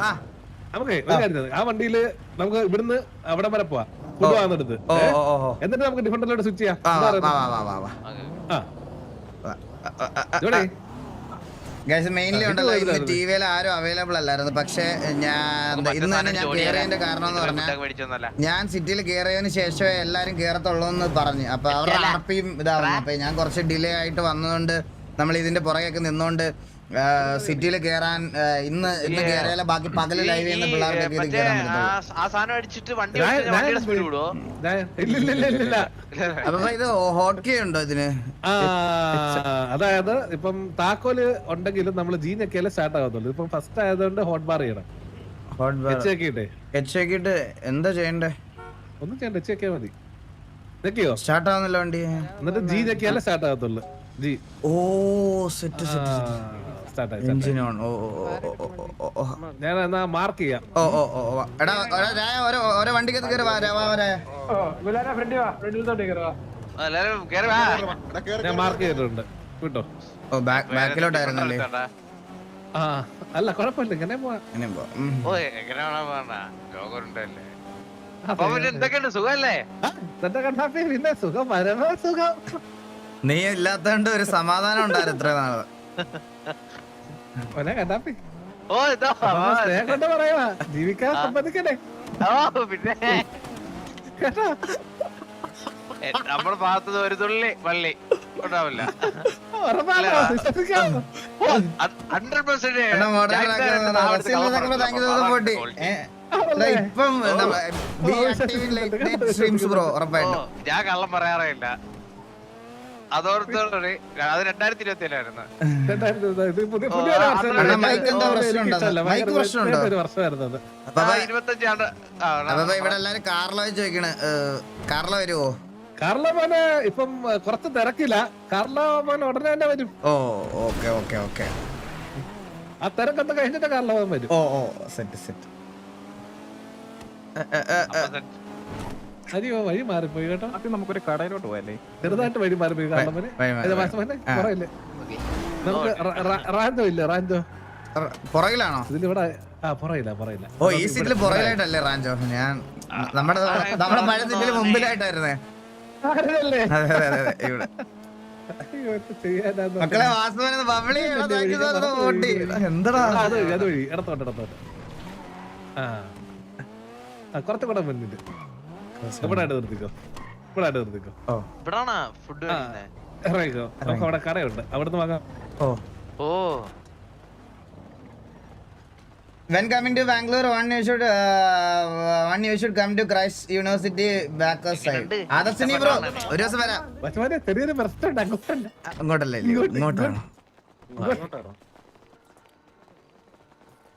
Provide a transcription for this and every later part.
ആ. നമുക്ക് വണ്ടിയിൽ നമുക്ക് ഇവിടുന്ന് അവിടെ വരെ പോവാം. ഫുഡ് വാങ്ങുന്നെടുത്ത് എന്നിട്ട് നമുക്ക് സ്വിച്ച് ചെയ്യാം. മെയിൻലി ഉണ്ടല്ലോ ഇന്ന് ടി വിയിൽ ആരും അവൈലബിൾ അല്ലായിരുന്നു. പക്ഷേ ഞാൻ ഇന്ന് തന്നെ ഞാൻ കയറിയതിന്റെ കാരണം എന്ന് പറഞ്ഞാൽ ഞാൻ സിറ്റിയിൽ കയറിയതിന് ശേഷമേ എല്ലാരും കയറത്തുള്ളൂ എന്ന് പറഞ്ഞു. അപ്പൊ അവരുടെ ആർപ്പിയും ഇതാവുന്നു. അപ്പൊ ഞാൻ കുറച്ച് ഡിലേ ആയിട്ട് വന്നതുകൊണ്ട് നമ്മൾ ഇതിന്റെ പുറകെയൊക്കെ നിന്നോണ്ട് സിറ്റിയിൽ കേറാൻ ഇന്ന് ഇന്ന് കയറിയാലേ ബാക്കി പകൽ ലൈവ് ചെയ്യുന്ന പിള്ളേരുടെ മറ്റേ ആ പറ്റത്തുള്ളൂ സാധനം അടിച്ചിട്ട് വണ്ടി ഞാൻ- ഓടിച്ച് ഞാൻ വണ്ടിയുടെ സ്പീഡ് വിടുവോ? ഞാൻ- ഇല്ല ഇല്ല ഇല്ല ഇല്ല ഇല്ല അപ്പൊ ഇത് ഹോട്ട് ഉണ്ടോ ഇതിന് അതായത് ഇപ്പം താക്കോൽ ഉണ്ടെങ്കിലും നമ്മൾ ജി ഞെക്കിയാലേ സ്റ്റാർട്ട് ആകത്തുള്ളൂ ഇപ്പം ഫസ്റ്റ് ആയതുകൊണ്ട് ഹോട്ട് ബാർ ചെയ്യണം. ഹോട്ട് എച്ച് ഞെക്കിയിട്ടെ എച്ച് ആക്കിയിട്ട് എന്താ ചെയ്യണ്ടേ? ഒന്നും ചെയ്യണ്ട എച്ച് ഞെക്കിയാൽ മതി. സ്റ്റാർട്ട് ആവുന്നില്ല വണ്ടി? എന്നിട്ട് ജി ഞെക്കിയാലേ സ്റ്റാർട്ട് ആകത്തുള്ളൂ. ജി. ഓ സെറ്റ് സെറ്റ് എഞ്ചിൻ ഓൺ ഓ ഓ ഞാൻ എന്നാ മാർക്ക് ചെയ്യാം. ഓ ഓ ഓ എടാ എടാ, രായ ഓരോ ഓരോ കയറി വാ രാ, വാ വാ, രായ എല്ലാരും കേറി വാ. ഞാൻ മാർക്ക് ചെയ്തിട്ടുണ്ട്. വിട്ടോ? ഓ ബാക്ക് ബാക്കിലോട്ടായിരുന്നല്ലേ ആ അല്ല കുഴപ്പമില്ല ഇങ്ങനെ പോവാ. ഇങ്ങനെ. ഓ ലോകമുണ്ടല്ലേ. പിന്നെ സുഖം പരമ സുഖം. നീ ഇല്ലാത്തോണ്ട് ഒരു സമാധാനം ഉണ്ടായിരുന്നു ഇത്ര നാൾ. ഓനെ കണ്ണാപ്പി ഓ ഇതോ സ്നേഹം കൊണ്ട് പറയുവാ. ജീവിക്കാൻ സമ്മതിക്കണേ ഓ പിന്നെ. കേട്ടോ? നമ്മുടെ ഭാഗത്ത് ഒരു തുള്ളി പള്ളി ഉണ്ടാവില്ല. ഇപ്പം ബി ആക്റ്റീവ് ഇൻ അതോടത്തോടെ അത് രണ്ടായിരത്തി ഇരുപത്തി ഏഴായിരുന്നു ഇരുപത്തഞ്ച് ആണ്ട് ഇവിടെ എല്ലാരും കാർലോ ചോദിക്കണ്. കാർലോ വരുവോ? കാർലോ മോന് ഇപ്പം കുറച്ച് തിരക്കില്ല കാർലോ മോൻ ഉടനെ തന്നെ വരും. ഓ ഓക്കെ ഓക്കെ ഓക്കെ. ആ തിരക്കൊക്കെ കഴിഞ്ഞിട്ട് കാർലോ മോൻ വരും. ഓ ഓ സെറ്റ് സെറ്റ്. അരിയോ വഴി മാറിപ്പോയി കേട്ടോ. ആദ്യം നമുക്കൊരു കടയിലോട്ട് പോയല്ലേ? ചെറുതായിട്ട് വഴി മാറിപ്പോയി. വാസവനെ ആ. കുറയില്ലേ നമുക്ക് റാൻഡോ ഇല്ല റാൻഡോ? പുറകിലാണോ? ഇതിലിവിടെ ആ പുറയില്ല പുറയില്ല ഓ ഈ സീറ്റിൽ പുറകിലായിട്ടല്ലേ റാഞ്ചോ ഞാൻ നമ്മുടെ നമ്മുടെ പഴയ സീറ്റിൽ മുമ്പിലായിട്ടായിരുന്നേ. അതെ അതെ അതെ അതെ മക്കളെ വാസ്തവന ബബിളി ഓട്ടി എന്തടാ? അത് വഴി ഇടത്തോട്ട് ഇടത്തോട്ട്. ആ. ആ കുറച്ചും കൂടെ മുന്നിട്ട് ഇവിടെ നിർത്തിക്കോ. ഇവിടെ നിർത്തിക്കോ. ഓ. ഇവിടാണോ ഫുഡ് ഇറങ്ങിക്കോ. നമുക്ക് അവിടെ കടയുണ്ട്. അവിടുന്ന് വാങ്ങാം. ഓ. ഓ. When coming to Bangalore, one you should uh, one you should come to Christ University backer side. Adarshini bro ഒരു ദിവസം വരാം. ചെറിയൊരു പ്രശ്നമുണ്ട്. അങ്ങോട്ടല്ല. അങ്ങോട്ടല്ലേ ഇങ്ങോട്ടാണ്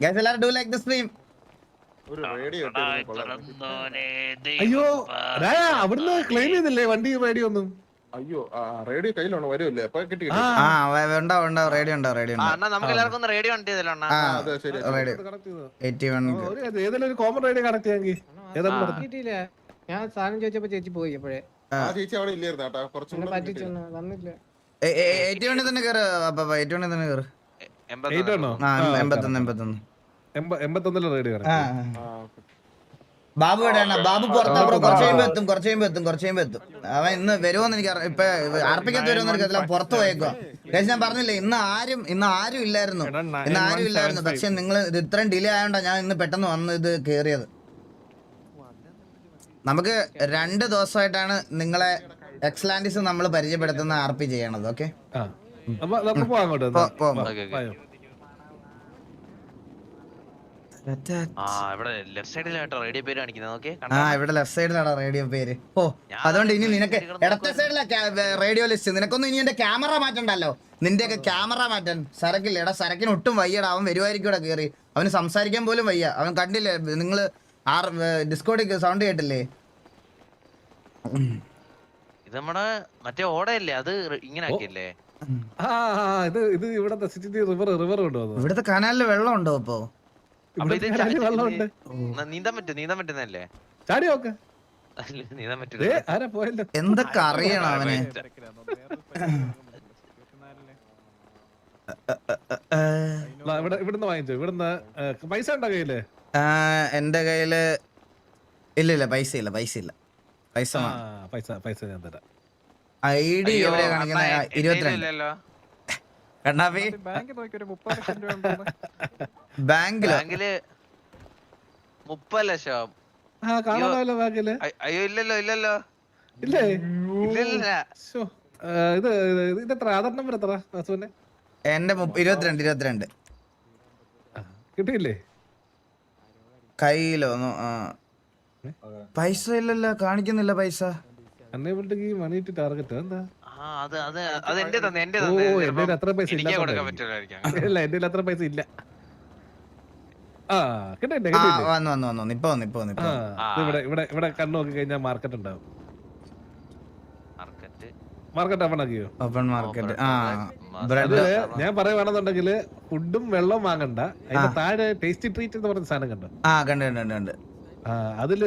ഗൈസ് എല്ലാവരും ഡു ലൈക്ക് ദ സ്ട്രീം അയ്യോ അവിടുന്ന് ക്ലെയിം ചെയ്തില്ലേ? വണ്ടി റേഡിയോ ഒന്നും. അയ്യോ റേഡിയോ കയ്യിലാണോ? വരുമല്ലേ? അപ്പൊ കിട്ടി ഉണ്ടാവും ഉണ്ടാവും റേഡിയോ ഉണ്ടാവും റേഡിയോ നമുക്ക് എല്ലാവർക്കും റേഡിയോ കണ്ടു അണ്ണാ. അതെ, ശരി. റേഡിയോ കണക്ട് ചെയ്തോ? എയ്റ്റി വൺ ഒരു കാര്യം, ഏതെങ്കിലും ഒരു കോമൺ റേഡിയോ കണക്ട് ചെയ്യാമെങ്കിൽ ഞാൻ സാധനം ചോദിച്ചപ്പോ ചേച്ചി പോയി അപ്പോഴേ. ആ ചേച്ചി അവിടെ ഇല്ലായിരുന്നു കേട്ടാ കുറച്ചും എന്നെ കൂടെ പറ്റിച്ചു തന്നില്ല എയ്റ്റി വണ്ണിൽ തന്നെ കയറ് എയ്റ്റി വണ്ണിൽ തന്നെ കയറ് എൺപത്തൊന്ന്. എൺപത്തൊന്ന് എൺപ- എൺപത്തൊന്നിലെ. ബാബു എവിടെയാണ്? ബാബു പുറത്താ ബ്രോ കുറച്ച് കഴിയുമ്പോ എത്തും കുറച്ച് കഴിയുമ്പോ എത്തും കുറച്ച് കഴിയുമ്പോ എത്തും. അവൻ ഇന്ന് വരുമോന്ന് എനിക്ക് ഇപ്പൊ അർപ്പിക്കാത്ത വരുമോന്ന് എനിക്കറിയില്ല പുറത്ത് പോയേക്കോ guys, ഞാൻ പറഞ്ഞില്ലേ ഇന്ന് ആരും ഇന്ന് ആരും ഇല്ലായിരുന്നു. ഇന്ന് ആരും ഇല്ലായിരുന്നു. പക്ഷെ നിങ്ങൾ ഇത് ഇത്രയും ഡിലേ ആയോണ്ടാ ഞാൻ ഇന്ന് പെട്ടെന്ന് വന്ന് ഇത് കേറിയത്. നമുക്ക് രണ്ട് ദിവസമായിട്ടാണ് നിങ്ങളെ എക്സ്ലാൻഡിസ് നമ്മൾ പരിചയപ്പെടുത്തുന്ന ആർ പി ചെയ്യണത് ഓക്കെ? അപ്പൊ നമുക്ക് പോവാം അങ്ങോട്ട് പോ- പോ- വാ, ഓക്കേ, ഓക്കേ. വായോ. ആ ഇവിടെ ലെഫ്റ്റ് സൈഡിലായിട്ടോ റേഡിയോ പേര് കാണിക്കുന്നത് ഓക്കെ ആ ഇവിടെ ലെഫ്റ്റ് സൈഡിലാണ് റേഡിയോ പേര്? ഓ അതുകൊണ്ട് ഇനി നിനക്ക് ഇടത്തെ സൈഡിലാ റേഡിയോ ലിസ്റ്റ് നിനക്കൊന്നും ഇനി എന്റെ ക്യാമറ മാറ്റണ്ടല്ലോ? നിന്റെയൊക്കെ ക്യാമറ മാറ്റാൻ. സരക്കില്ല എടാ സരക്കിന് ഒട്ടും വയ്യടാ. അവൻ വരുമായിരിക്കും ഇവിടെ കയറി അവന് സംസാരിക്കാൻ പോലും വയ്യ. അവൻ കണ്ടില്ലേ നിങ്ങൾ ആർ ഡിസ്കോഡിക്ക് സൗണ്ട് കേട്ടില്ലേ? ഇത് നമ്മുടെ മറ്റേ ഓടയല്ലേ? അത് ഇങ്ങനെ ആക്കിയല്ലേ? ഇത് ഇത് ഇവിടത്തെ സിറ്റി റിവർ റിവർ കൊണ്ടുവന്നു ഇവിടുത്തെ കനാലിൽ വെള്ളം ഉണ്ടോ ഇപ്പോ? അപ്പൊ നീന്താൻ പറ്റും നീന്താൻ പറ്റുന്നല്ലേ ചാടി നോക്ക്. അല്ല, നീന്താൻ പറ്റില്ല ആരാ പോയല്ലോ എന്തൊക്കെ അറിയണം അവന്? ഇവിടുന്ന് വാങ്ങിച്ചോ? ഇവിടുന്ന് പൈസ ഉണ്ടോ കയ്യിൽ? എന്റെ കയ്യിൽ ഇല്ല ഇല്ല പൈസ ഇല്ല പൈസ ഇല്ല. പൈസ പൈസ പൈസ ഞാൻ തരാം. ഐ ഡി എവിടെയാ കാണിക്കുന്നത് ഇരുപത്തിരണ്ട്. കണ്ണാപ്പി. ബാങ്കിൽ? മുപ്പത് ലക്ഷം. ആ കാണാമല്ലോ ബാങ്കിൽ? അയ്യോ ഇല്ലല്ലോ ഇല്ലല്ലോ. ഇല്ലേ? ഇല്ലില്ല. ഇത് ഇത് എത്ര ആധാർ നമ്പർ എത്ര എന്റെ ഇരുപത്തിരണ്ട് ഇരുപത്തിരണ്ട്. കിട്ടിയില്ലേ? കയ്യിലോ? ആ. പൈസ ഇല്ലല്ലോ കാണിക്കുന്നില്ല പൈസ. അന്നേ ഗീവ് മണി ടാർഗറ്റ് എന്താ അത്ര പൈസ ഇല്ല എന്റെ അത്ര പൈസ ഇല്ല. ആ കിട്ടില്ലേ ആ കിട്ടിയില്ലേ വന്നു വന്നു വന്നു. വന്നു ഇപ്പൊ വന്നു ആ ഇപ്പൊ വന്നു. ഇത് ഇവിടെ ഇവിടെ ഇവിടെ കണ്ണു നോക്കി കഴിഞ്ഞാൽ മാർക്കറ്റ് ഉണ്ടാവും. മാർക്കറ്റ് മാർക്കറ്റ് ഓപ്പൺ ആക്കിയോ? ഓപ്പൺ മാർക്കറ്റ് ഞാൻ പറയുവാണെന്നുണ്ടെങ്കിൽ ഫുഡും വെള്ളവും വാങ്ങണ്ട. അതിന്റെ താഴെ ടേസ്റ്റി ട്രീറ്റ് എന്ന് പറഞ്ഞ സാധനം കണ്ടോ? ആ കണ്ട് കണ്ട് അതിൽ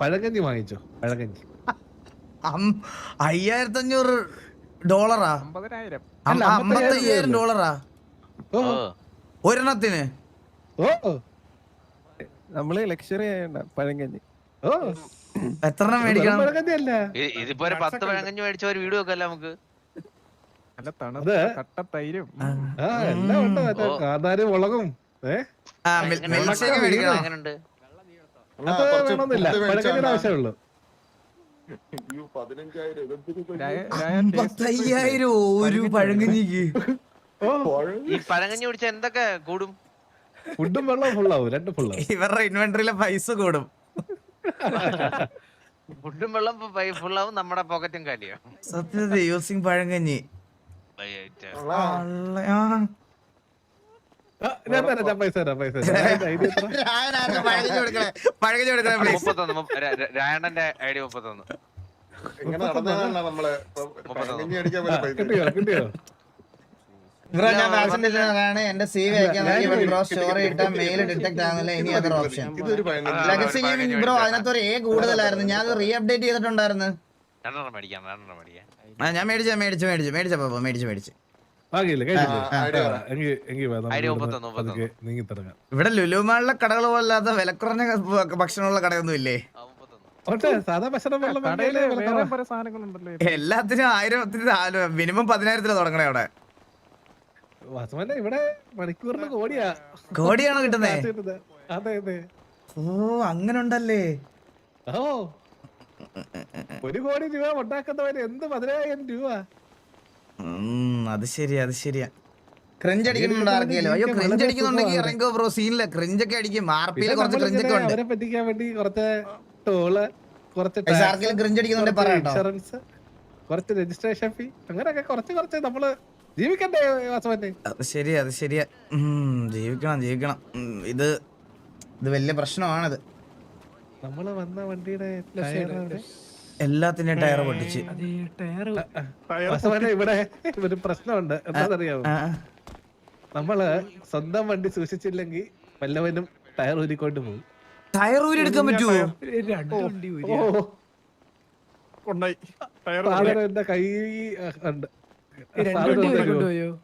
പഴകഞ്ഞി വാങ്ങിച്ചോ? പഴകഞ്ഞി അയ്യായിരത്തി അഞ്ഞൂറ് ഡോളറാ. അമ്പത്തയ്യായിരം ഡോളറാ. ഒരെണ്ണത്തിന്. ഓ. നമ്മൾ ലക്ഷറി ആയണ്ട പഴങ്കഞ്ഞി. ഓ. എത്ര എണ്ണം മേടിക്കണം? ഇതിപ്പോ ഒരു പത്ത് പഴങ്കഞ്ഞി മേടിച്ച ഒരു വീഡിയോ ഒക്കെ അല്ല നമുക്ക്? നല്ല തണുത്ത കട്ട തൈരും. ആ. എല്ലാം ഉണ്ട്. മറ്റേ. മുളകും. മിൽക്ക്? മേടിക്കണം? അത് വേണമെന്നില്ല. ആവശ്യമുള്ളൂ അമ്പത്തയ്യായിരം ഒരു പഴങ്കഞ്ഞിക്ക്. ഈ പഴങ്കഞ്ഞി. കുടിച്ച എന്തൊക്കെ കൂടും? ഫുഡും വെള്ളവും ഫുള്ളാവും രണ്ടും ഫുള്ളാവും. ഇവരുടെ ഇൻവെന്ററിയിലെ പൈസ കൂടും. ഫുഡും വെള്ളം ഫുള്ളാവും നമ്മുടെ പോക്കറ്റും കാലിയാവും. സത്യത്തിൽ യൂസിങ് പഴങ്കഞ്ഞി. ആ. ഞാൻ തരാം ഞാൻ പൈസ തരാം പൈസ തരാം. അതിന്റെ ഐഡിയ എത്ര? രായനാർക്ക് പഴങ്കഞ്ഞി കൊടുക്കണേ. പ്ലീസ് മുപ്പത്തൊന്ന് മുപ്പ- ര- ര- രായണ്ണന്റെ ഐ ഡി മുപ്പത്തൊന്ന് ഇങ്ങനെ നടന്നതാണ് നമ്മളെ പഴങ്കഞ്ഞി അടിക്കാൻ പറ്റിയ പൈസ. കിട്ടിയോ കിട്ടിയോ? ബ്രോ ഞാൻ വാക്സിൻ ആണ് എന്റെ സി വി അയക്കാൻ നോക്കി ബ്രോ സ്റ്റോറി ഇട്ട മെയിൽ ഡിറ്റക്ട് ആകുന്നില്ല ഇനി other option legacy gaming bro അതിനകത്ത് ഒരു എ കൂടുതലായിരുന്നു. ഞാൻ അത് റീ അപ്ഡേറ്റ് ചെയ്തിട്ടുണ്ടായിരുന്നു ഞാൻ മേടിച്ചു മേടിച്ചു മേടിച്ചു മേടിച്ചപ്പോ മേടിച്ചു മേടിച്ചു. ഇവിടെ ലുലുമാളിലെ കടകൾ പോലല്ലാത്ത വിലക്കുറഞ്ഞ ഭക്ഷണമുള്ള കടയൊന്നും ഇല്ലേ എല്ലാത്തിനും ആയിരം മിനിമം പതിനായിരത്തിലാ തുടങ്ങണേ അവിടെ. ഇവിടെ മണിക്കൂറിന് കോടിയാ. കോടിയാണോ കിട്ടുന്നേ. അതെ അതെ. ഓ അങ്ങനെ ഉണ്ടല്ലേ ഓ. ഒരു കോടി രൂപ ഉണ്ടാക്കുന്നവര് എന്ത് പതിനായിരം രൂപ? അത് ശരിയാ അത് ശരിയാ. ക്രിഞ്ച് അടിക്കുന്നുണ്ടോ ആർക്കെങ്കിലും അയ്യോ ക്രിഞ്ച് അടിക്കുന്നുണ്ടെങ്കിൽ ഇറങ്ങോ ബ്രോ സീനില്ല ക്രിഞ്ച് ഒക്കെ അടിക്കും. ആർ കുറച്ച് ക്രിഞ്ച് ഒക്കെ ഉണ്ട്. അവരെ പറ്റിക്കാൻ വേണ്ടി കുറച്ച് ടോൾ കുറച്ച് ആർക്കെങ്കിലും ക്രിഞ്ച് അടിക്കുന്നുണ്ടെ പറയട്ടോ ഇൻഷുറൻസ് കുറച്ച് രജിസ്ട്രേഷൻ ഫീ അങ്ങനെയൊക്കെ കുറച്ച് കുറച്ച് നമ്മൾ ജീവിക്കണ്ടേ വാസവന്റെ അത് ശരിയാ അത് ശരിയാ. ജീവിക്കണം ജീവിക്കണം. ഇത് ഇത് വലിയ പ്രശ്നമാണിത്. നമ്മൾ വന്ന വണ്ടിയുടെ. എല്ലാത്തിന്റെയും ടയർ പൊട്ടിച്ച്. ഇവിടെ ഒരു പ്രശ്നമുണ്ട്. എന്താണെന്നറിയാമോ? നമ്മൾ സ്വന്തം വണ്ടി സൂക്ഷിച്ചില്ലെങ്കിൽ വല്ലവനും ടയർ ഊരിക്കൊണ്ട് പോകും. ടയർ ഊരി എടുക്കാൻ പറ്റുമോ എന്റെ കൈ ഉണ്ട്?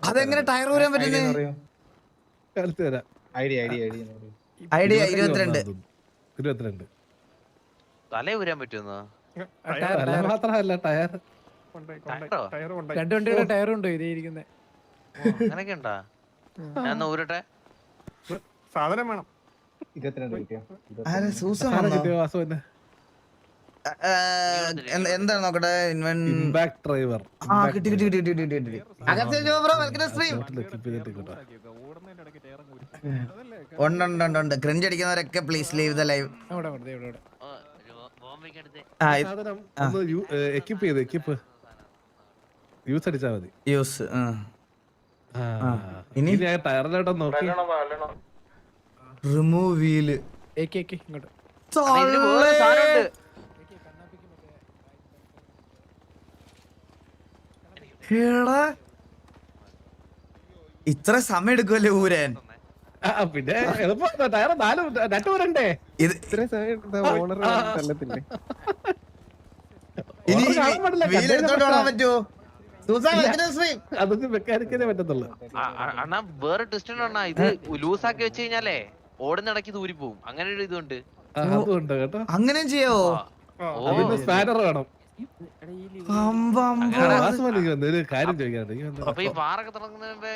അതെങ്ങനെ ടയർ ഊരാൻ പറ്റുന്നേ? കാലത്ത് തരാം. ഐഡിയ ഐഡിയ ഐഡിയ ഐഡിയ ഇരുപത്തിരണ്ട് ഇരുപത്തിരണ്ട്. തല ഊരാൻ പറ്റുന്നോ അല്ല മാത്രമല്ല ടയർ. രണ്ട് വണ്ടിയുടെ ഉണ്ടോ ഇതേ ഇരിക്കുന്നത് അങ്ങനൊക്കെ ഉണ്ടാ? ഞാൻ ഒന്ന് ഊരട്ടെ? സാധനം വേണം. എന്താണ് നോക്കട്ടെ? ഡ്രൈവർ ആ കിട്ടി കിട്ടി കിട്ടി കിട്ടി കിട്ടി ഉണ്ട് ഉണ്ട് ഉണ്ട് cringe അടിക്കുന്നവരൊക്കെ please leave the live equip ചെയ്ത് എക്യിപ്പ് യൂസ് അടിച്ചാ മതി. യൂസ് ആ. ഇനി? ഇനി ഞാൻ ടയറിലോട്ട് നോക്കി. റിമൂവ് വീൽ ഇങ്ങോട്ട്. ഇത്ര സമയം എടുക്കുമല്ലേ ഊരാൻ? പിന്നെ എളുപ്പം. ടയർ നാല് രണ്ടു വരണ്ടേ? ഇത് ഇനി ഓടാൻ പറ്റുമോ അതൊക്കെ മെക്കാനിക്കലേ പറ്റത്തുള്ളൂ. അണ്ണാ വേറെ ട്വിസ്റ്റ് ഉണ്ട്? അണ്ണാ ഇത് ലൂസാക്കി വെച്ച് കഴിഞ്ഞാലേ ഓടുന്നിടയ്ക്ക് ദൂരി പോവും. അങ്ങനെ ഒരു ഇതുണ്ട്. അതുണ്ട് കേട്ടോ. അങ്ങനെയും ചെയ്യാവോ അതിന് സ്പാനർ വേണം. അങ്ങനെ. ഒരു കാര്യം ചോദിക്കാനുണ്ട്. അപ്പൊ ഈ പാറൊക്കെ തുടങ്ങുന്നതിന്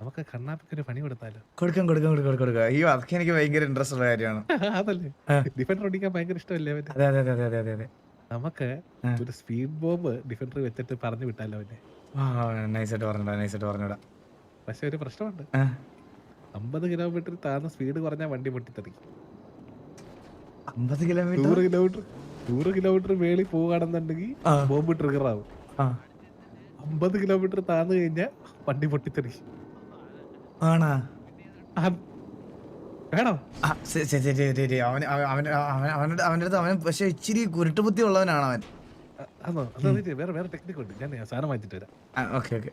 നമുക്ക് കണ്ണാപ്പിക്ക് ഒരു പണി കൊടുത്താലോ? കൊടുക്കും കൊടുക്കും കൊടുക്കും കൊടുക്കും അയ്യോ അതൊക്കെ എനിക്ക് ഭയങ്കര ഇൻട്രസ്റ്റ് ഉള്ള കാര്യമാണ്. അതല്ലേ? ഡിഫൻഡർ ഓടിക്കാൻ ഭയങ്കര ഇഷ്ടമല്ലേ അവന്? അതെ അതെ അതെ അതെ അതെ അതെ. നമുക്ക് ഒരു സ്പീഡ് ബോംബ് ഡിഫൻഡർ വെച്ചിട്ട് പറഞ്ഞു വിട്ടാലോ അവനെ? നൈസായിട്ട് പറഞ്ഞിടാ നൈസായിട്ട് പറഞ്ഞിടാ. പക്ഷെ ഒരു പ്രശ്നമുണ്ട്. അമ്പത് കിലോമീറ്റർ താഴ്ന്ന സ്പീഡ് കുറഞ്ഞാൽ വണ്ടി പൊട്ടിത്തെറിക്കും. അമ്പത് കിലോമീറ്റർ നൂറ് കിലോമീറ്റർ നൂറ് കിലോമീറ്റർ മേളിൽ പോവുകയാണെന്നുണ്ടെങ്കിൽ. ബോംബ് ട്രിഗർ ആവും. അമ്പത് കിലോമീറ്റർ താഴ്ന്നു കഴിഞ്ഞാൽ വണ്ടി പൊട്ടിത്തെറിക്കും. ആണാ? ആ, വേണോ? ആ, ശരി, ശരി, ശരി, ശരി, ശരി. അവന് അവൻ അവൻ അവൻ- അവന്റെ അവന്റെ അടുത്ത് അവൻ പക്ഷെ ഇച്ചിരി കുരുട്ടുബുദ്ധി ഉള്ളവനാണ് അവൻ. അത് വേറെ വേറെ ടെക്നിക് ഉണ്ട്. ഞാൻ സാധനം വാങ്ങിച്ചിട്ട് വരാം. Okay okay.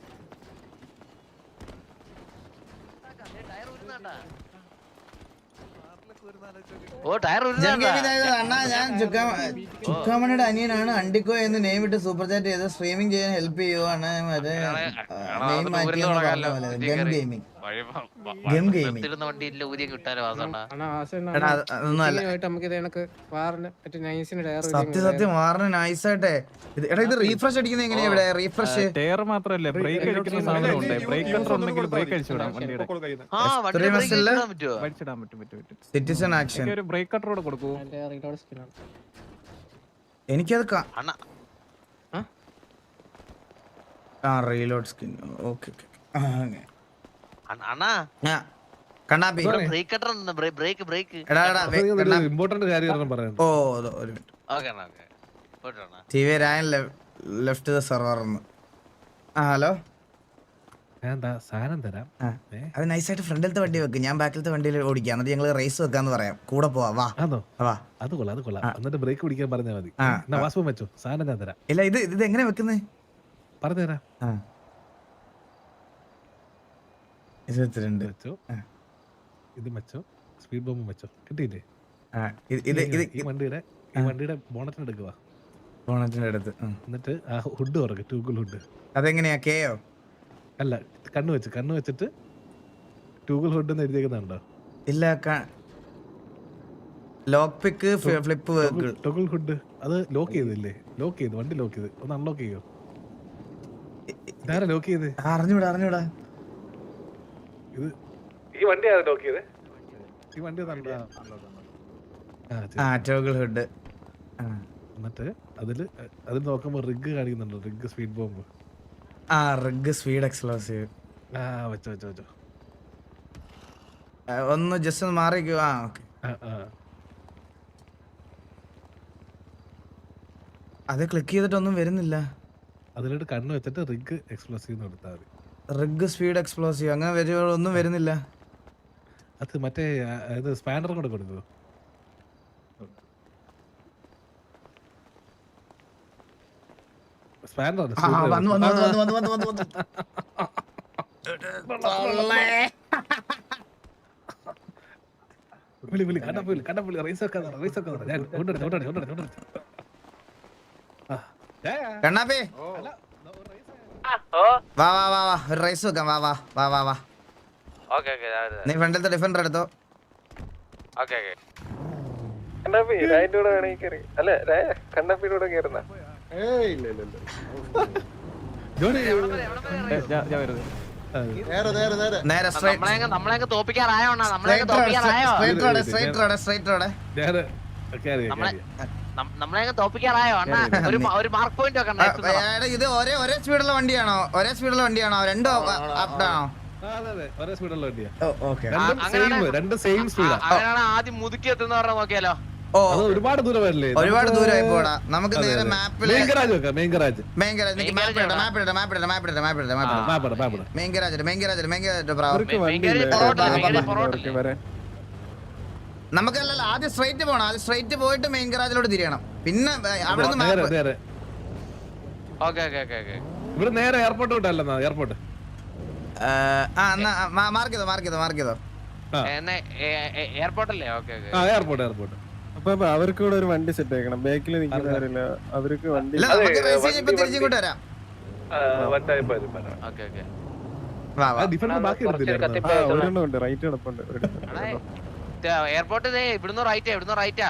ഓ ടയർ അണ്ണാ ഞാൻ ചുക്കാ- ചുക്കാമണിയുടെ അനിയനാണ്. അണ്ടിക്കോ എന്ന് നെയിം ഇട്ട് സൂപ്പർ ചാറ്റ് ചെയ്ത് സ്ട്രീമിംഗ് ചെയ്യാൻ ഹെൽപ്പ് ചെയ്യുവാണ്. മറ്റേ ഗെയിമിംഗ്. ഗം ഗെയിമിംഗ് നിർത്തിടുന്ന വണ്ടിയില്ല ഊരിയ കിട്ടാൻ വാസണ്ട എടാ അത് സത്യം സത്യം നൈസായിട്ടെ എടാ ഇത് റീഫ്രഷ് അടിക്കുന്നത് എങ്ങനെയാ ഇവിടെ? റീഫ്രഷ് ടയർ മാത്രല്ലേ ബ്രേക്ക് അടിക്കുന്ന സാധനമുണ്ട് ബ്രേക്ക് കണ്ടർ ഉണ്ടെങ്കിൽ ബ്രേക്ക് അടിച്ചു വിടാം വണ്ടിയുടെ. ആ വണ്ടി എത്രയും brake ബസ്സില്ല? ഇടാൻ പറ്റുമോ വലിച്ചിടാൻ പറ്റും പറ്റും പറ്റും. സിറ്റിസൺ ആക്ഷൻ എനിക്ക് ഒരു ബ്രേക്ക് കട്ടർ കൂടെ കൊടുക്കൂ. അതിന്റെ റീലോഡ് സ്കില്ലാണ് എനിക്കത് കാ- അണ്ണാ. ആ? റീലോഡ് സ്കിൻ ഓക്കെ അണ്ണ- അണ്ണാ. കണ്ണാപ്പി. Brake cutter brake brake. എടാ എടാ ഇമ്പോർട്ടന്റ് കാര്യം ഓ ഒരു minute. Okay okay. T V Rayan left the server ആ ഹലോ? എന്താ സാധനം തരാം. ആ ഏ? അത് നൈസായിട്ട് ഫ്രണ്ടിലത്തെ വണ്ടി വെക്ക്. ഞാൻ ബാക്കിലത്തെ വണ്ടിയിൽ ഓടിക്കാം. എന്നിട്ട് ഞങ്ങൾ റേസ് വെക്കാന്ന് പറയാം. കൂടെ പോവാ. വാ. ആണോ വാ. അത് കൊള്ളാം അത് കൊള്ളാം. എന്നിട്ട് ബ്രേക്ക് പിടിക്കാൻ പറഞ്ഞാൽ മതി. വെച്ചോ. സാധനം ഞാൻ തരാം. ഇല്ല ഇത് ഇത് എങ്ങനെ വെക്കുന്നേ? പറഞ്ഞുതരാം. ആ. ഇരുപത്തിരണ്ട് വെച്ചോ? ഇത് വെച്ചോ സ്പീഡ് ബോംബ് വെച്ചോ കിട്ടിയില്ലേ? ഇത് ഇത് ഈ വണ്ടിയുടെ ഈ വണ്ടിയുടെ ബോണറ്റിന് എടുക്കുക ബോണറ്റിന്റെ അടുത്ത് എന്നിട്ട് ആ ഹുഡ് തുറക്ക് ടൂഗിൾ ഹുഡ് അതെങ്ങനെയാ കേയോ അല്ല കണ്ണ് വെച്ച് കണ്ണ് വെച്ചിട്ട് ടൂഗിൾ ഹുഡ് എന്ന് എഴുതിയേക്കുന്നുണ്ടോ? ഇല്ല lock pick flip toggle hood അത് ലോക്ക് ചെയ്തില്ലേ? ലോക്ക് ചെയ്ത് വണ്ടി ലോക്ക് ചെയ്ത്. ഒന്ന് അൺലോക്ക് ചെയ്യോ? ലോക്ക് ചെയ്ത്? അറിഞ്ഞൂടാ അറിഞ്ഞൂടാ. ഇത് ഈ വണ്ടി ആരാ ലോക്ക് ചെയ്ത് ഈ വണ്ടി ഒന്ന് ആ, ടോഗിൾ ഹുഡ് എന്നിട്ട് അതിൽ അതിൽ നോക്കുമ്പോ റിഗ് കാണിക്കുന്നുണ്ട് റിഗ് സ്പീഡ് ബോംബ് ആ റിഗ് സ്പീഡ് എക്സ്പ്ലോസീവ് ആ വെച്ചോ വെച്ചോ വെച്ചോ. ഒന്ന് ജസ്റ്റ് ഒന്ന് മാറിക്കോ. ആ ഓക്കെ അത് ക്ലിക്ക് ചെയ്തിട്ടൊന്നും വരുന്നില്ല. അതിലോട്ട് കണ്ണ് വെച്ചിട്ട് റിഗ് എക്സ്പ്ലോസീവ് കൊടുത്താൽ മതി. Rig speed explosive. അങ്ങനെ വരുവൊന്നും വരുന്നില്ല. അത് മറ്റേ ഇത് സ്പാനർ കൂടെ കൊടുക്കുന്നു സ്പാനർ ആ, വന്നു വന്നു വന്നു വന്നു വന്നു വന്നു. വിളി വിളി കണ്ടപ്പുള്ളി കണ്ടപ്പുള്ളി റേസ് ഒക്കെ റേസ് ഒക്കെ ഞാൻ കണ്ണാപ്പി വാ വാ വാ വാ ഒരു റൈസ് വെക്കാം വാ വാ വാ വാ വാ ദാ ദാ നീ ഫ്രണ്ടിലത്തെ ഡിഫൻഡർ എടുത്തോ ഓക്കെ ഓക്കെ ഏയ് ഇല്ല ഇല്ല ജോണി ഞാൻ വരുന്നത് നേരെ നേരെ നേരെ. നേരെ സ്ട്രൈറ്റ് നമ്മളെയൊക്കെ നമ്മളെയൊക്കെ തോപ്പിക്കാറായോ നമ്മളെ നമ്മളെയൊക്കെ straight തോപ്പിക്കാറായോ? Straight road straight road straight road ഞാൻ അറിയാം. നമ്മളെ തോപ്പിക്കാറായോ? അണ്ണാ ഒരു ഒരു മാർക്ക് പോയിന്റ് ഒക്കെ ഇത് ഒരേ ഒരേ സ്പീഡുള്ള വണ്ടിയാണോ? ഒരേ സ്പീഡുള്ള വണ്ടിയാണോ? രണ്ടും അപ്പ് ഡൗണോ ആ, അതെ അതെ. ഒരേ സ്പീഡുള്ള വണ്ടിയാ. ഓക്കെ. അങ്ങനെ- രണ്ട് സെയിം സ്പീഡാ അങ്ങനെയാണ് ആദ്യം മുതുക്കി എത്തുന്ന പറഞ്ഞ നോക്കിയാലോ? ഓ ഒരുപാട് ദൂരം വരില്ലേ ഒരുപാട് ദൂരമായി പോടാ നമുക്ക് നേരെ മാപ്പിൽ മെയിൻ ഗരാജ് മെയിൻ ഗരാജ് എനിക്ക് മാപ്പ് ഇടട്ടെ മാപ്പ് ഇടട്ടെ മാപ്പ് ഇടട്ടെ മാപ്പ് ഇടട്ടെ മാപ്പ് ഇടട്ടെ മാപ്പ് ഇടട്ടെ മാപ്പട മാപ്പട. മെയിൻ ഗരാജ് നമുക്ക് അല്ലല്ല ആദ്യം സ്ട്രൈറ്റ് പോണം. ആദ്യം സ്ട്രൈറ്റ് പോയിട്ട് മെയിൻ ഗ്രാജിലോട്ട് തിരിയണം. പിന്നെ അവിടെ നിന്ന് ഇവിടെ നേരെ എയർപോർട്ട് എയർപോർട്ട് ആ എന്നാ മാർക്ക് ചെയ്തോ മാർക്ക് ചെയ്തോ മാർക്ക് ചെയ്തോ? എയർപോർട്ട് വണ്ടി റൈറ്റ് ഒരിടത്ത്. ഇതേ ഇവിടുന്ന് റൈറ്റാ ഇവിടുന്ന് റൈറ്റാ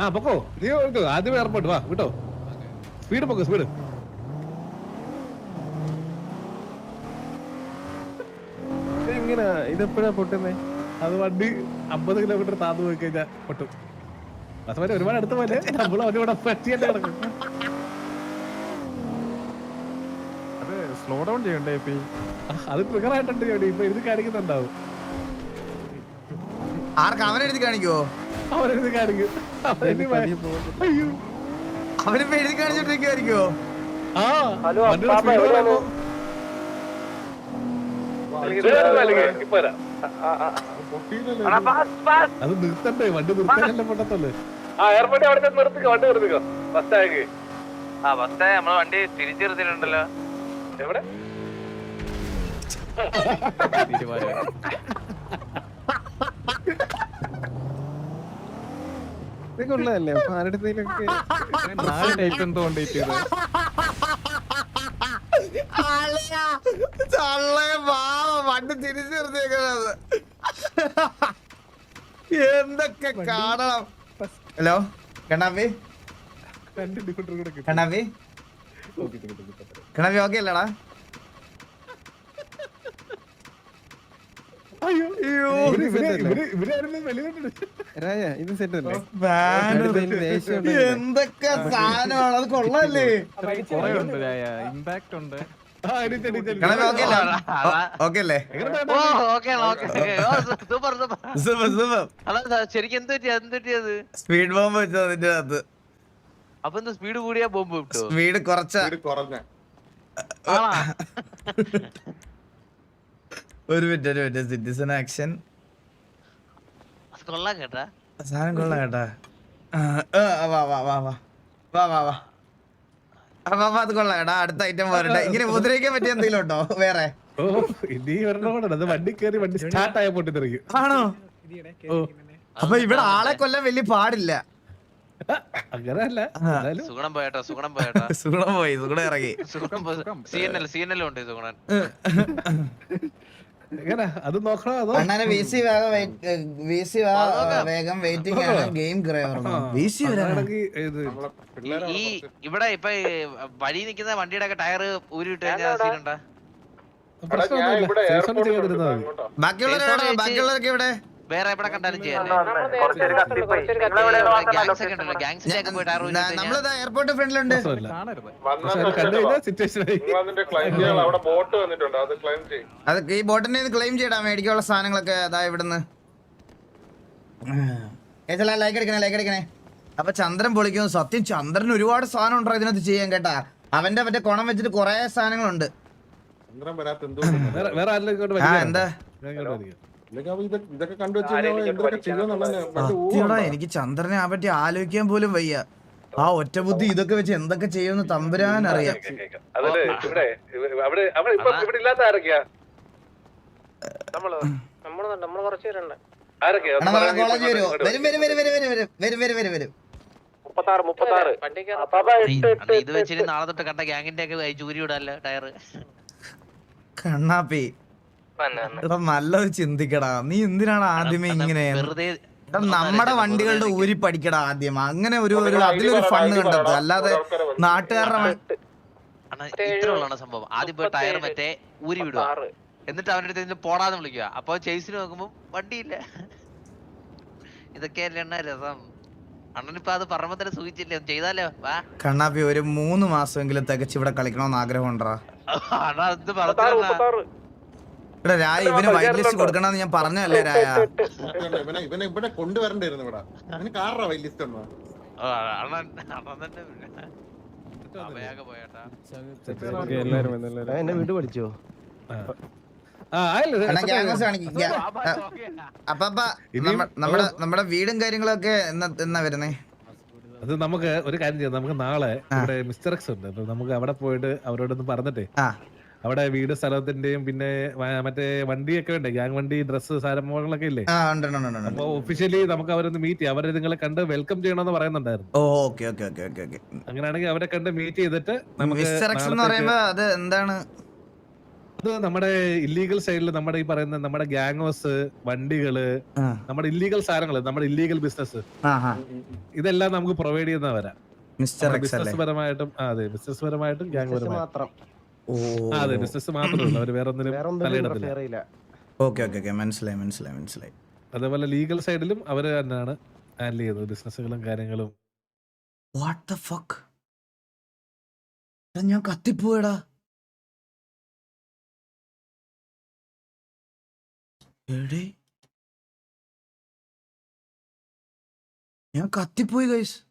ആ. പൊക്കോ. നീ ഓർക്കോ ആദ്യം എയർപോർട്ട് വാ വിട്ടോ? സ്പീഡ് പൊക്കോ സ്പീഡ് ഇതെങ്ങനാ ഇതെപ്പോഴാ പൊട്ടുന്നേ? അത് വണ്ടി അമ്പത് കിലോമീറ്റർ താന്നു പോയി കഴിഞ്ഞാൽ പൊട്ടും. അതുപോലെ ഒരുപാട് അടുത്ത പോലെ നമ്മൾ അവനിവിടെ പറ്റിയല്ലേ കിടക്കും അത് സ്ലോ ഡൗൺ ചെയ്യണ്ടേ ഇപ്പൊ? അത് ട്രിഗർ ആയിട്ടുണ്ട്. ഇപ്പൊ ഇത് കാണിക്കുന്നുണ്ടാവും. ആർക്ക് അവനെഴുതി കാണിക്കോ. അവനെഴുതി കാണിക്കും. അവനിപ്പോ എഴുതി കാണിച്ചോണ്ടിരിക്കുമായിരിക്കോ ഹലോ അത് നിർത്തണ്ടേ വണ്ടി നിർത്താനല്ലേ പറ്റത്തല്ലേ ആ എയർപോർട്ടിൽ അവിടെ നിർത്തിക്കോ വണ്ടി നിർത്തിക്കോ. ബസ്സായക്ക് ആ ബസ്സായ നമ്മളെ വണ്ടി തിരിച്ചു എവിടെ? എന്തൊക്കെ കാണണം? ഹലോ? കണ്ണാപ്പി? കണ്ണാപ്പി? കണ്ണാപ്പി ഓക്കെ അല്ലടാ. ഇത് സെറ്റ് എന്തൊക്കെ സാധനമാണ് അത് കൊള്ളല്ലേ? ഇമ്പാക്ട് ഉണ്ട് സ്പീഡ് ബോംബ് വെച്ചോ അതിന്റെ അകത്ത്. അപ്പൊ എന്താ സ്പീഡ് കൂടിയാ ബോംബ് സ്പീഡ് കുറച്ച. ഒരു മിനിറ്റ് ഒരു മിനിറ്റ്. സിറ്റിസൺ ആക്ഷൻ കൊള്ളാം കേട്ടാ. സാധനം കൊള്ളാം കേട്ടാ. വാ വാ വാ വാ. വാ വാ വാ. അത് കൊള്ളാം അടുത്ത ഐറ്റം വരട്ടെ. ഇങ്ങനെ ഉപദ്രവിക്കാൻ പറ്റിയ എന്തെങ്കിലും ഉണ്ടോ? വേറെ? വണ്ടി കയറി വണ്ടി സ്റ്റാർട്ട് ആയ പൊട്ടിത്തെറിക്കും. ആണോ? അപ്പൊ ഇവിടെ ആളെ കൊല്ലാൻ വലിയ പാടില്ല. അങ്ങനെയല്ല എന്നാലും സുഗുണം പോയട്ടോ സുഗുണം പോയട്ടോ. സുഗുണം പോയി സുഗുണം ഇറങ്ങി. Sugunam C N L C N L ഉണ്ട് സുഗുണൻ. അത് വേഗം ഇവിടെ ഇപ്പൊ വഴി നിൽക്കുന്ന വണ്ടിയുടെ ഒക്കെ ടയർ ഊരിട്ട് ബാക്കിയുള്ളവരൊക്കെ ഇവിടെ വേറെ എവിടെ കണ്ടാലും ചെയ്യാം എയർപോർട്ട് ഫ്രണ്ടിലുണ്ട് അത് ഈ ബോട്ടിനെ ക്ലെയിം ചെയ്യടാ. മേടിക്കാനുള്ള സാധനങ്ങളൊക്കെ അതാ ഇവിടുന്ന്. ലൈക്ക് എടുക്കണേ ലൈക്ക് എടുക്കണേ. അപ്പൊ ചന്ദ്രൻ പൊളിക്കുന്നു. സത്യം ചന്ദ്രൻ ഒരുപാട് സാധനം ഉണ്ടോ ഇതിനകത്ത് ചെയ്യാൻ കേട്ടാ. അവന്റെ മറ്റേ കുണം വെച്ചിട്ട് കൊറേ സാധനങ്ങളുണ്ട്. എന്താ? എനിക്ക് ചന്ദ്രനെ ആ പറ്റി ആലോചിക്കാൻ പോലും വയ്യ. ആ ഒറ്റ ബുദ്ധി ഇതൊക്കെ വെച്ച് എന്തൊക്കെ ചെയ്യുമെന്ന് തമ്പുരാൻ അറിയാം. ഇത് വെച്ചിട്ട് നാളെ തൊട്ട് കണ്ട ഗ്യാങ്ങിന്റെ ഒക്കെ ചൂരി വിടാല്ലോ ടയർ കണ്ണാപ്പി. എടാ നല്ലത് ചിന്തിക്കടാ. നീ എന്തിനാണ് ആദ്യമേ ഇങ്ങനെ എടാ നമ്മുടെ വണ്ടികളുടെ ഊരി പഠിക്കടാ ആദ്യം. അങ്ങനെ ഒരു ഒരു അതിലൊരു ഫണ്ട് കണ്ടെത്തുക. അല്ലാതെ നാട്ടുകാരുടെ സംഭവം. ആദ്യം പോയി ടയർ മറ്റേ ഊരി വിടുക. എന്നിട്ട് അവന്റെ അടുത്ത് പോടാന്ന് വിളിക്കുക. അപ്പൊ ചേസിന് നോക്കുമ്പോ വണ്ടിയില്ല. ഇതൊക്കെയല്ലേ രസം. അണ്ണനിപ്പോ അത് പറയുമ്പോ തന്നെ സൂചിച്ചില്ലേ ചെയ്താലോ? വാ. കണ്ണാപ്പി ഒരു മൂന്ന് മാസമെങ്കിലും തികച്ചിവിടെ കളിക്കണം കളിക്കണമെന്ന് ആഗ്രഹം ഉണ്ടാ അണ്ണാ അത് പറഞ്ഞു രായ ഇവന് വൈറ്റ് ലിസ്റ്റ് കൊടുക്കണമെന്ന് ഞാൻ പറഞ്ഞല്ലേ രായ? ഇവനെ ഇവനെ ഇവിടെ കൊണ്ടുവരണ്ടായിരുന്നു ഇവിടെ. അവന് കാറാ ലിസ്റ്റ് ഉണ്ടോ എന്നെ വീട് പഠിച്ചോ? അപ്പൊ നമ്മുടെ നമ്മുടെ വീടും കാര്യങ്ങളൊക്കെ എന്നാ എന്നാ വരുന്നേ? അത് നമുക്ക് ഒരു കാര്യം ചെയ്യാം നമുക്ക് നാളെ ഇവിടെ മിസ്റ്റർ എക്സ് ഉണ്ട് നമുക്ക് അവിടെ പോയിട്ട് അവരോടൊന്ന് പറഞ്ഞിട്ടേ. ആ. അവിടെ വീട് സ്ഥലത്തിന്റെയും പിന്നെ മറ്റേ വണ്ടിയൊക്കെ ഉണ്ട്. ഗ്യാങ് വണ്ടി ഡ്രസ്സ് സാരംഭങ്ങളൊക്കെ ഇല്ലേ? അപ്പൊ ഒഫീഷ്യലി നമുക്ക് അവരൊന്ന് മീറ്റ് ചെയ്യാം. അവരെ നിങ്ങളെ കണ്ട് വെൽക്കം ചെയ്യണമെന്ന് പറയുന്നുണ്ടായിരുന്നു. Okay okay okay okay okay. അങ്ങനെയാണെങ്കിൽ അവരെ കണ്ട് മീറ്റ് ചെയ്തിട്ട് നമുക്ക് മിസ്റ്റർ എക്സ് എന്ന് നാളത്തേക്ക് അത് എന്താണ്? അത് നമ്മുടെ ഇല്ലീഗൽ സൈഡിൽ നമ്മുടെ ഈ പറയുന്ന നമ്മുടെ ഗ്യാങ്സ് വണ്ടികൾ നമ്മുടെ ഇല്ലീഗൽ സാധനങ്ങൾ നമ്മുടെ ഇല്ലീഗൽ ബിസിനസ്. ഇതെല്ലാം നമുക്ക് പ്രൊവൈഡ് ചെയ്യുന്നവരാ. മിസ്റ്റർ എക്സ് ബിസിനസ് പരമായിട്ടും അതെ ബിസിനസ് പരമായിട്ടും ഗ്യാങ് പരമായിട്ടും. അതെ ബിസിനസ് മാത്രമേ ഉള്ളൂ അവർ വേറെ ഒന്നിനും വേറെ ഒന്നും തലയിടത്തില്ല. Okay okay okay. മനസ്സിലായി മനസ്സിലായി മനസ്സിലായി. അതേപോലെ ലീഗൽ സൈഡിലും അവർ തന്നെയാണ് ഹാൻഡിൽ ചെയ്യുന്നത്. ബിസിനസ്സുകളും കാര്യങ്ങളും. വാട്ട് ദ ഫക്ക് ഞാൻ കത്തിപ്പോയടാ. എടേ. ഞാൻ കത്തിപ്പോയി ഗൈസ്